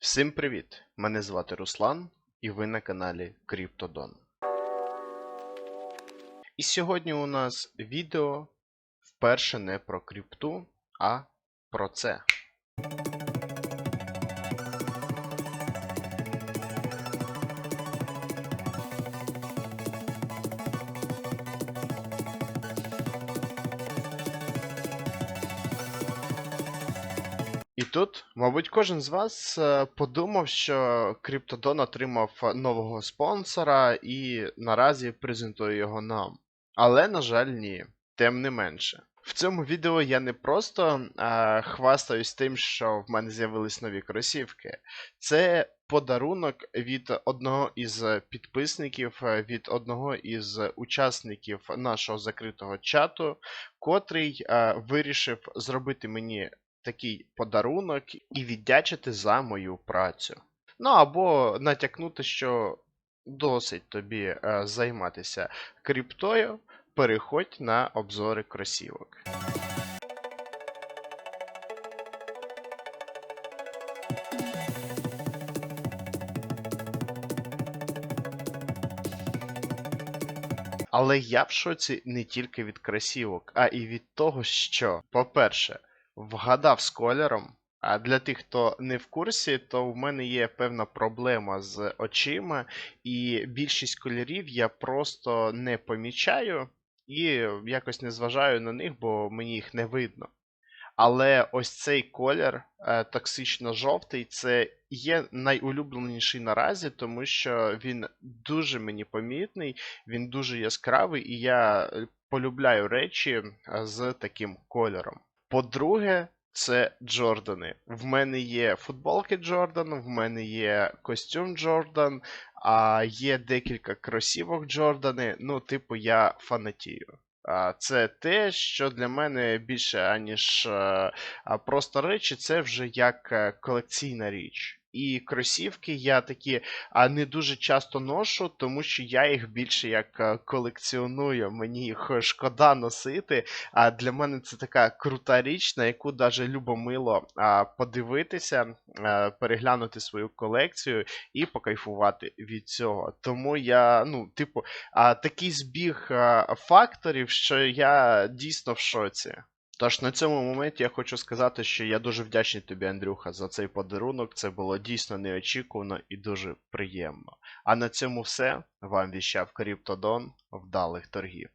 Всім привіт! Мене звати Руслан, і ви на каналі Криптодон. І сьогодні у нас відео вперше не про крипту, а про це. І тут, мабуть, кожен з вас е, подумав, що Криптодон отримав нового спонсора і наразі презентує його нам. Але, на жаль, ні. Тим не менше. В цьому відео я не просто е, хвастаюсь тим, що в мене з'явились нові кросівки. Це подарунок від одного із підписників, е, від одного із учасників нашого закритого чату, котрий е, вирішив зробити мені такий подарунок і віддячити за мою працю. Ну або натякнути, що досить тобі е, займатися криптою, переходь на обзори кросівок. Але я в шоці не тільки від кросівок, а і від того, що, по-перше, вгадав з кольором. А для тих, хто не в курсі, то в мене є певна проблема з очима, і більшість кольорів я просто не помічаю і якось не зважаю на них, бо мені їх не видно. Але ось цей колір, е, токсично-жовтий, це є найулюбленіший наразі, тому що він дуже мені помітний, він дуже яскравий, і я е, полюбляю речі е, з таким кольором. По-друге, це Джордани. В мене є футболки Джордан, в мене є костюм Джордан, а є декілька кросівок Джордани. Ну, типу, я фанатію. А, Це те, що для мене більше, аніж е, просто речі, це вже як е, колекційна річ. І кросівки я такі не дуже часто ношу, тому що я їх більше як е, колекціоную. Мені їх шкода носити. А для мене це така крута річ, на яку даже любомило подивитися, переглянути свою колекцію і покайфувати від цього. Тому я, ну, типу, такий збіг факторів, що я дійсно в шоці. Тож на цьому моменті я хочу сказати, що я дуже вдячний тобі, Андрюха, за цей подарунок. Це було дійсно неочікувано і дуже приємно. А на цьому все. Вам віщав Криптодон. Вдалих торгів.